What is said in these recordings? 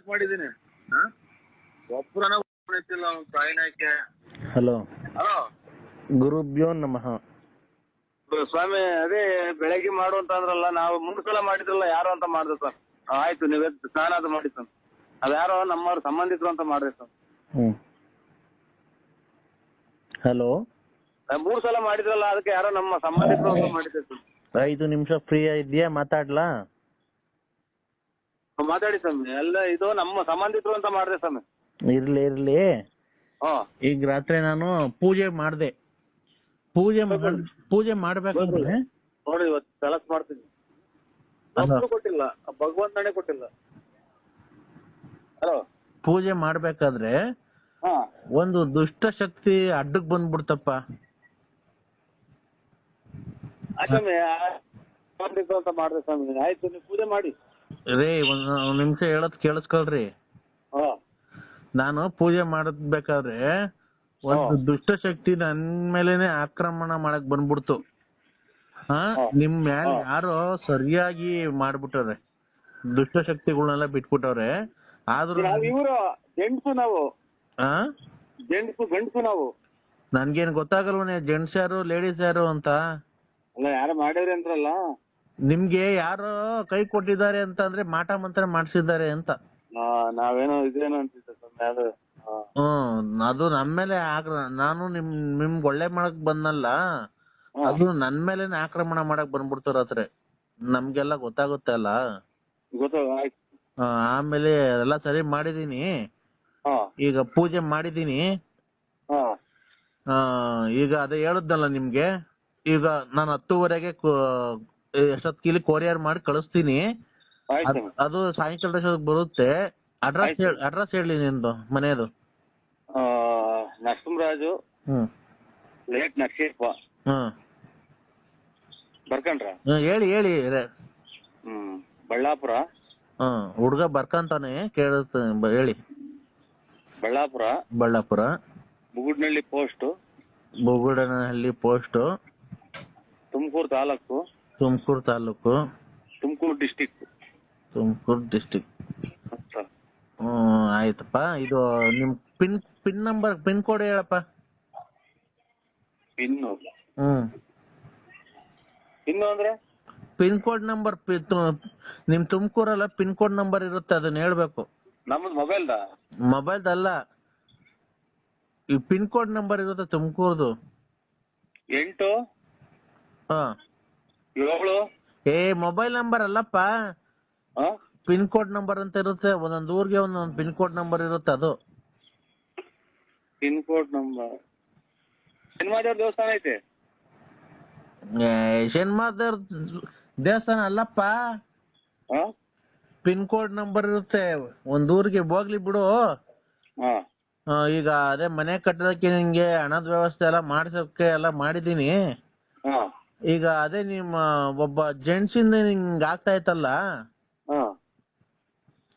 ಯಾಕೆ ಮಾಡಿದ್ದೀನಿ. ಒಬ್ಬರನ್ನ ಎತ್ತಿಲ್ಲ ಅವ್ನು ಹಲೋ. ಹಲೋ. ಗುರುಭ್ಯೋ ನಮಃ. ಸ್ವಾಮಿ ಅದೇ ಬೆಳಗ್ಗೆ ಮಾಡು ಅಂತ ಅಂದ್ರಲ್ಲ ನಾವು ಮೂರು ಸಲ ಮಾಡಿದ್ರಲ್ಲ ಯಾರು ಅಂತ ಮಾಡಿದೆ ಸರ್? ಆಯ್ತು ನೀವೇ ಸ್ನಾನ ಅದು ಮಾಡಿ ಸರ್. ಅದು ಯಾರೋ ನಮ್ಮವ್ರ ಸಂಬಂಧಿಕರು ಅಂತ ಮಾಡಿದೆ ಸರ್. ಹ್ಞೂ ಹಲೋ. ಮೂರು ಸಲ ಮಾಡಿದ್ರಲ್ಲ ಅದಕ್ಕೆ ಯಾರೋ ನಮ್ಮ ಸಂಬಂಧಿಕರು ಅಂತ ಮಾಡಿದ್ದೆ ಸರ್. ಐದು ನಿಮಿಷ ಫ್ರೀ ಇದೆಯಾ? ಮಾತಾಡ್ಲಾ? ಮಾತಾಡಿ ಸ್ವಾಮಿ. ಎಲ್ಲ ಇದು ನಮ್ಮ ಸಂಬಂಧಿಕರು ಅಂತ ಮಾಡಿದೆ ಸ್ವಾಮಿ. ಇರ್ಲಿ ಇರ್ಲಿ. ಹಾ. ಈಗ ರಾತ್ರಿ ನಾನು ಪೂಜೆ ಮಾಡ್ದೆ. ಪೂಜೆ ಮಾಡ್ ಪೂಜೆ ಮಾಡ್ಬೇಕು ನೋಡಿ ಇವತ್ತು ಕೆಲಸ ಮಾಡ್ತೀನಿ. ಕೊಟ್ಟಿಲ್ಲ. ಭಗವಂತನೇ ಕೊಟ್ಟಿಲ್ಲ. ಹಲೋ. ಪೂಜೆ ಮಾಡ್ಬೇಕಾದ್ರೆ ಹಾ. ಒಂದು ದುಷ್ಟ ಶಕ್ತಿ ಅಡ್ಡಕ್ ಬಂದ್ಬಿಡ್ತಪ್ಪ. ಆ ಸ್ವಾಮಿ ಆ ಸಂಬಂಧಿಕರು ಅಂತ ಮಾಡಿದೆ ಸ್ವಾಮಿ. ಆಯ್ತು ನೀವು ಪೂಜೆ ಮಾಡಿ. ರೇ ಒಂದ್ ಒಂದ್ ನಿಮಿಷ ಹೇಳೋದ್ ಕೇಳಿಸ್ಕೊಳ್ರಿ. ಹಾ. ನಾನು ಪೂಜೆ ಮಾಡಬೇಕಾದ್ರೆ ಒಂದು ಹಾ. ದುಷ್ಟ ಶಕ್ತಿ ನನ್ ಮೇಲೇನೆ ಆಕ್ರಮಣ ಮಾಡಕ್ ಬಂದ್ಬಿಡ್ತು. ಹಾ ಹಾ. ನಿಮ್ ಮ್ಯಾಲ್ ಹಾ. ಯಾರೋ ಸರಿಯಾಗಿ ಮಾಡ್ಬಿಟ್ಟವ್ರೆ. ದುಷ್ಟ ಶಕ್ತಿಗಳನ್ನೆಲ್ಲ ಬಿಟ್ಬಿಟ್ಟವ್ರೆ. ಆದ್ರೂ ನಾವು ಇವರು ಜೆಂಟ್ಸು ನಾವು. ಹಾ ಜೆಂಟ್ಸು ಗಂಡಸು ನಾವು. ನನ್ಗೇನ್ ಗೊತ್ತಾಗಲ್ವನೇ ಜೆಂಟ್ಸ್ ಯಾರು ಲೇಡೀಸ್ ಯಾರು ಅಂತ? ಅಲ್ಲ ಯಾರು ಮಾಡಿದ್ರಿ ಅಂದ್ರಲ್ಲ. ನಿಮ್ಗೆ ಯಾರೋ ಕೈ ಕೊಟ್ಟಿದ್ದಾರೆ ಅಂತ ಅಂದ್ರೆ ಮಾಟ ಮಂತ್ರ ಮಾಡ್ಸಿದ್ದಾರೆ ಅಂತ. ಆ, ನಾವೇನೋ ಇದೇನೋ ಅಂತಿದ್ದೆ ಸ್ವಾಮಿ ಅದು ಆ, ಹ್ಮ್ ಅದು ನನ್ ಮೇಲೆ ನಾನು ನಿಮ್ ನಿಮ್ಗ್ ಒಳ್ಳೆ ಮಾಡಕ್ ಬಂದಲ್ಲ ಹಾ. ಅದು ನನ್ ಮೇಲೆ ಆಕ್ರಮಣ ಮಾಡಕ್ ಬಂದ್ಬಿಡ್ತಾರ ಹತ್ರ ನಮ್ಗೆಲ್ಲ ಗೊತ್ತಾಗುತ್ತೆ ಅಲ್ಲ? ಗೊತ್ತು ಆಯ್ತು. ಆ, ಆಮೇಲೆ ಎಲ್ಲ ಸರಿ ಮಾಡಿದೀನಿ. ಹಾ. ಈಗ ಪೂಜೆ ಮಾಡಿದೀನಿ. ಹಾ. ಆ, ಈಗ ಅದೇ ಹೇಳದ್ನಲ್ಲ ನಿಮ್ಗೆ? ಈಗ ನಾನು ಹತ್ತುವರೆಗೆ ಎಷ್ಟೊತ್ತಿಗೆ ಕೊರಿಯರ್ ಮಾಡಿ ಕಳಿಸ್ತೀನಿ. ಆಯ್ತು ಅದು ಸಾಯಂಕಾಲ ಅಷ್ಟೊತ್ತಿಗೆ ಬರುತ್ತೆ. ಅಡ್ರೆಸ್ ಆಯ್ತು. ಅಡ್ರೆಸ್ ಹೇಳಿ ನಿಂದು ಮನೆಯದು ಆ, ನರಸಿಂಹರಾಜು. ಹ್ಮ್. ಲೇಟ್ ನರಸಿಂಹಪ್ಪ. ಹ್ಮ್. ಬರ್ಕಂಡ್ರ? ಹ್ಮ್, ಹೇಳಿ ಹೇಳಿ ರೇ- ಹ್ಮ್ ಬಳ್ಳಾಪುರ? ಹ್ಮ್ ಹುಡುಗ ಬರ್ಕಂತಾನೆ ಕೇಳುತ್ತೆ ಬ- ಹೇಳಿ. Ballapura? Ballapura. Bugudanahalli post Bugudanahalli post Tumakuru taluk. Tumakuru taluk. Tumakuru district Tumakuru district ಹ್ಮ್ ಆಯ್ತಪ್ಪ. ಇದು ನಿಮ್ pin pin number pin code ಹೇಳಪ್ಪ. ಇನ್ನು ಹ್ಮ್. ಇನ್ನು ಅಂದ್ರೆ? ಪಿನ್ ಕೋಡ್ ನಂಬರ್ ನಿಮ್ ತುಮಕೂರಲ್ಲ ಪಿನ್ ಕೋಡ್ ನಂಬರ್ ಇರುತ್ತೆ ಅದನ್ನ ಹೇಳ್ಬೇಕು. ಮೊಬೈಲ್ ಮೊಬೈಲ್ದ ಅಲ್ಲ. ಈ ಪಿನ್ ಕೋಡ್ ನಂಬರ್ ಇರುತ್ತೆ ತುಮಕೂರ್ದು. ಎಂಟು? ಹಾ. ಏಳು ಏ ಮೊಬೈಲ್ ನಂಬರ್ ಅಲ್ಲಪ್ಪ. ಆ? ಪಿನ್ ಕೋಡ್ ನಂಬರ್ ಅಂತ ಇರುತ್ತೆ. ಒಂದೊಂದು ಊರಿಗೆ ಒಂದೊಂದು ಪಿನ್ ಕೋಡ್ ನಂಬರ್ ಇರುತ್ತೆ ಅದು. ಪಿನ್ ಕೋಡ್ ನಂಬರ್ ಸಿನಿಮಾದೇವ್ರ ದೇವಸ್ಥಾನ ಐತೆ? ಶನ್ಮಾದರ್ ದೇವಸ್ಥಾನ ಅಲ್ಲಪ್ಪ. ಹಾ ಪಿನ್ ಕೋಡ್ ನಂಬರ್ ಇರುತ್ತೆ. ಒಂದ್ ಊರಿಗೆ ಹೋಗ್ಲಿ ಬಿಡು. ಹಾ ಆ, ಈಗ ಅದೇ ಮನೆ ಕಟ್ಟೋದಕ್ಕೆ ನಿಂಗೆ ಹಣದ ವ್ಯವಸ್ಥೆ ಎಲ್ಲ ಮಾಡ್ಸೋಕೆ ಎಲ್ಲ ಮಾಡಿದೀನಿ ಹಾ ಈಗ ಅದೇ ನಿಮ್ಮ ಒಬ್ಬ ಜೆಂಟ್ಸ್ ಇಂದ ನಿಂಗ್ ಆಗ್ತಾ ಇತ್ತಲ್ಲ? ಹಾ.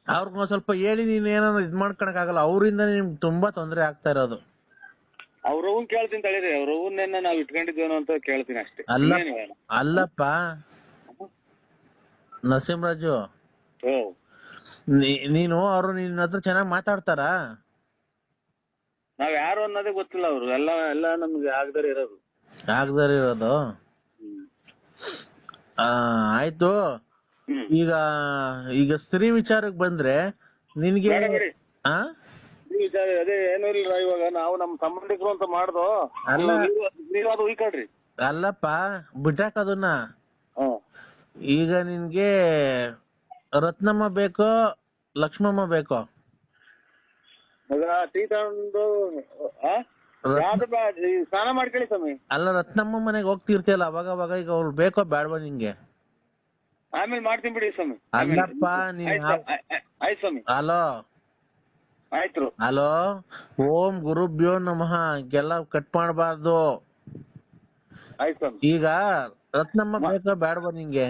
ಅವ್ರಿಗೊಂದ್ ಸ್ವಲ್ಪ ಹೇಳಿ ನೀನ್ ಏನಾದ್ರು ಇದ್ ಮಾಡ್ಕೊಳಕ್ ಆಗಲ್ಲ ಅವರಿಂದ ನಿಮ್ಗೆ ತುಂಬಾ ತೊಂದರೆ ಆಗ್ತಾ ಇರೋದು. ಅವ್ರ ಅವ್ನ್ ಕೇಳ್ತೀನಿ ತಡೀರಿ ಅವ್ರ ನಾವ್ ಇಟ್ಕೊಂಡಿದ್ದೇನೋ ಅಂತ ಕೇಳ್ತೀನಿ ಅಷ್ಟೇ. ಅಲ್ಲ ಇನ್ನೇನು. ಅಲ್ಲಪ್ಪ. ನರಸಿಂಹರಾಜು. ಓ ನೀ- ನೀನು ಅವರು ನಿನ್ನ ಹತ್ರ ಚೆನ್ನಾಗಿ ಮಾತಾಡ್ತಾರಾ? ನಾವ್ ಯಾರು ಅನ್ನೋದೇ ಗೊತ್ತಿಲ್ಲ ಅವ್ರು. ಎಲ್ಲ ಎಲ್ಲ ನಮ್ಗೆ ಆಗ್ದಾರ ಇರೋದು. ಆಗದಾರ ಇರೋದು. ಆ, ಆಯ್ತು. ಹ್ಮ್. ಈಗ ಈಗ ಸ್ತ್ರೀ ವಿಚಾರಕ್ಕೆ ಬಂದ್ರೆ ನಿನ್ಗೆ ಬೇಡ ಬಿಡಿ. ಆ? ಈ ವಿಚಾರ ಅದೇ ಏನೂ ಇಲ್ಲ ಇವಾಗ ನಾವು ನಮ್ಮ ಸಂಬಂಧಿಕರು ಅಂತ ಮಾಡ್ದು ಅಲ್ಲ. ನೀವು- ನೀವು ಅದು ಉಯ್ಕೊಳ್ರಿ ಅಲ್ಲಪ್ಪ ಬಿಟ್ಟಾಕ ಅದನ್ನ. ಹಾ. ಈಗ ನಿನ್ಗೆ ರತ್ನಮ್ಮ ಬೇಕೋ ಲಕ್ಷ್ಮಮ್ಮ ಬೇಕೋ? ಈಗ ಟೀ ತಗೊಂಡು ಆ? ಯಾವ್ದು ಸ್ನಾನ ಮಾಡ್ಕೊಳ್ಳಿ ಸ್ವಾಮಿ. ಅಲ್ಲ ರತ್ನಮ್ಮ ಮನೆಗೆ ಹೋಗ್ತಿರ್ತೀಯಲ್ಲ ಅವಾಗ ಅವಾಗ ಈಗ ಅವ್ರು ಬೇಕೋ ಬೇಡವಾ ನಿಂಗೆ. ಆಮೇಲೆ ಮಾಡ್ತೀನಿ ಬಿಡಿ ಸ್ವಾಮಿ. ಅಲ್ಲಪ್ಪ ನೀನ್ ಆಯ್ತು ಸ್ವಾಮಿ. ಹಲೋ? ಆಯ್ತು. ಹಲೋ? ಓಂ ಗುರುಭ್ಯೋ ನಮಃ ಎಲ್ಲ ಕಟ್ ಮಾಡಬಾರ್ದು. ಆಯ್ತು ಸ್ವಾಮಿ. ಈಗ ರತ್ನಮ್ಮ ಬೇಕೋ ಬೇಡವಾ ನಿಂಗೆ?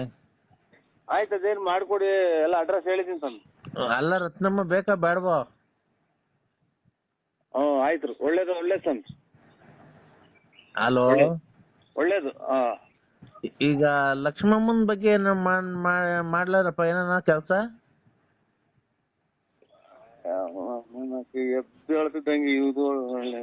ಆಯ್ತು ಅದೇನು ಮಾಡ್ಕೊಡಿ ಎಲ್ಲ ಅಡ್ರೆಸ್ ಹೇಳಿದೀನಿ ಸ್ವಾಮಿ. ಅಲ್ಲ ರತ್ನಮ್ಮ ಬೇಕಾ ಬೇಡವಾ? ಹ್ಞೂ ಆಯ್ತು ರೀ ಒಳ್ಳೇದು ಒಳ್ಳೇದು ಸ್ವಾಮಿ ಹಲೋ ಒಳ್ಳೇದು. ಹಾ. ಈಗ ಲಕ್ಷ್ಮಮ್ಮನ ಬಗ್ಗೆ ಏನ ಮಾಡ್ಲಾರಪ್ಪ? ಏನಾನ ಕೆಲಸ? ಎದ್ದು ಹೇಳ್ತಿದ್ದಂಗೆ ಇದು ಒಳ್ಳೆ